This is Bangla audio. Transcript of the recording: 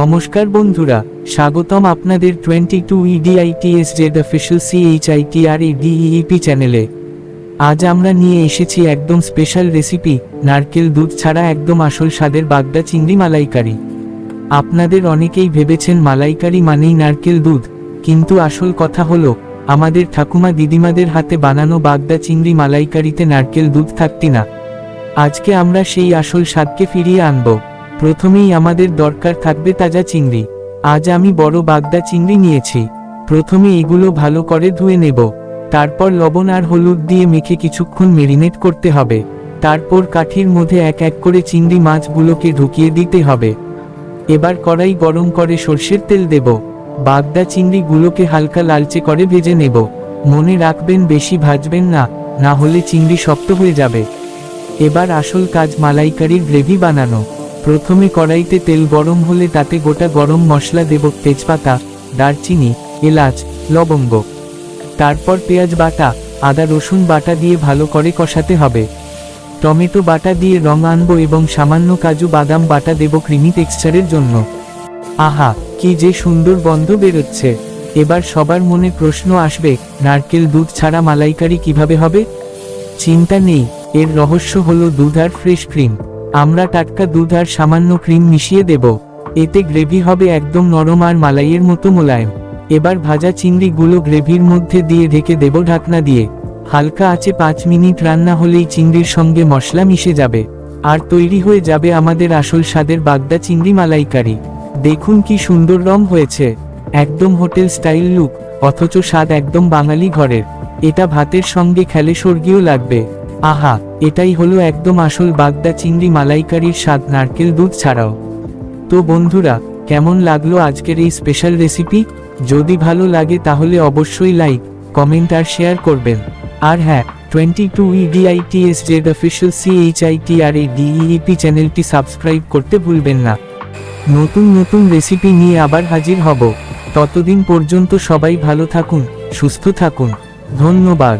নমস্কার বন্ধুরা, স্বাগতম আপনাদের twenty two EDITS Z official CHITR DEP চ্যানেলে। আজ আমরা নিয়ে এসেছি একদম স্পেশাল রেসিপি নারকেল দুধ ছাড়া একদম আসল স্বাদের বাগদা চিংড়ি মালাইকারি। আপনাদের অনেকেই ভেবেছেন মালাইকারি মানেই নারকেল দুধ, কিন্তু আসল কথা হলো, আমাদের ঠাকুমা দিদিমাদের হাতে বানানো বাগদা চিংড়ি মালাইকারিতে নারকেল দুধ থাকতি না। আজকে আমরা সেই আসল স্বাদকে ফিরিয়ে আনব। প্রথমেই আমাদের দরকার থাকবে তাজা চিংড়ি। আজ আমি বড় বাগদা চিংড়ি নিয়েছি। প্রথমে এগুলো ভালো করে ধুয়ে নেব। তারপর লবণ আর হলুদ দিয়ে মেখে কিছুক্ষণ মেরিনেট করতে হবে। তারপর কাঠির মধ্যে এক এক করে চিংড়ি মাছগুলোকে ঢুকিয়ে দিতে হবে। এবার কড়াই গরম করে সর্ষের তেল দেব। বাগদা চিংড়িগুলোকে হালকা লালচে করে ভেজে নেব। মনে রাখবেন বেশি ভাজবেন না না হলে চিংড়ি শক্ত হয়ে যাবে। এবার আসল কাজ মালাইকারির গ্রেভি বানানো। প্রথমে কড়াইতে তেল গরম হলে তাতে গোটা গরম মশলা দেব তেজপাতা, দারচিনি, এলাচ, লবঙ্গ। তারপর পেঁয়াজ বাটা, আদা, রসুন বাটা দিয়ে ভালো করে কষাতে হবে। টমেটো বাটা দিয়ে রং আনব এবং সামান্য কাজু বাদাম বাটা দেব ক্রিমি টেক্সচারের জন্য। আহা, কি যে সুন্দর গন্ধ বেরোচ্ছে। এবার সবার মনে প্রশ্ন আসবে, নারকেল দুধ ছাড়া মালাইকারি কীভাবে হবে? চিন্তা নেই, এর রহস্য হলো দুধ আর ফ্রেশ ক্রিম। আমরা টাটকা দুধ আর সামান্য ক্রিম মিশিয়ে দেব। এতে গ্রেভি হবে একদম নরম আর মালাইয়ের মতো মোলায়েম। এবার ভাজা চিংড়িগুলো গ্রেভির মধ্যে দিয়ে ঢেকে দেব ঢাকনা দিয়ে। হালকা আছে পাঁচ মিনিট রান্না হলেই চিংড়ির সঙ্গে মশলা মিশে যাবে। আর তৈরি হয়ে যাবে আমাদের আসল স্বাদের বাগদা চিংড়ি মালাইকারি। দেখুন কি সুন্দর রং হয়েছে। একদম হোটেল স্টাইল লুক, অথচ স্বাদ একদম বাঙালি ঘরের। এটা ভাতের সঙ্গে খেলে স্বর্গীয় লাগবে। আহা, এটাই হলো একদম আসল বাগদা চিংড়ি মালাইকারির স্বাদ, নারকেল দুধ ছাড়াও। তো বন্ধুরা, কেমন লাগল আজকের এই স্পেশাল রেসিপি যদি ভালো লাগে তাহলে অবশ্যই লাইক কমেন্ট আর শেয়ার করবেন। আর হ্যাঁ twenty two EDITS Z official CHITR এই ডিইপি চ্যানেলটি সাবস্ক্রাইব করতে ভুলবেন না। নতুন নতুন রেসিপি নিয়ে আবার হাজির হব। ততদিন পর্যন্ত সবাই ভালো থাকুন, সুস্থ থাকুন। ধন্যবাদ।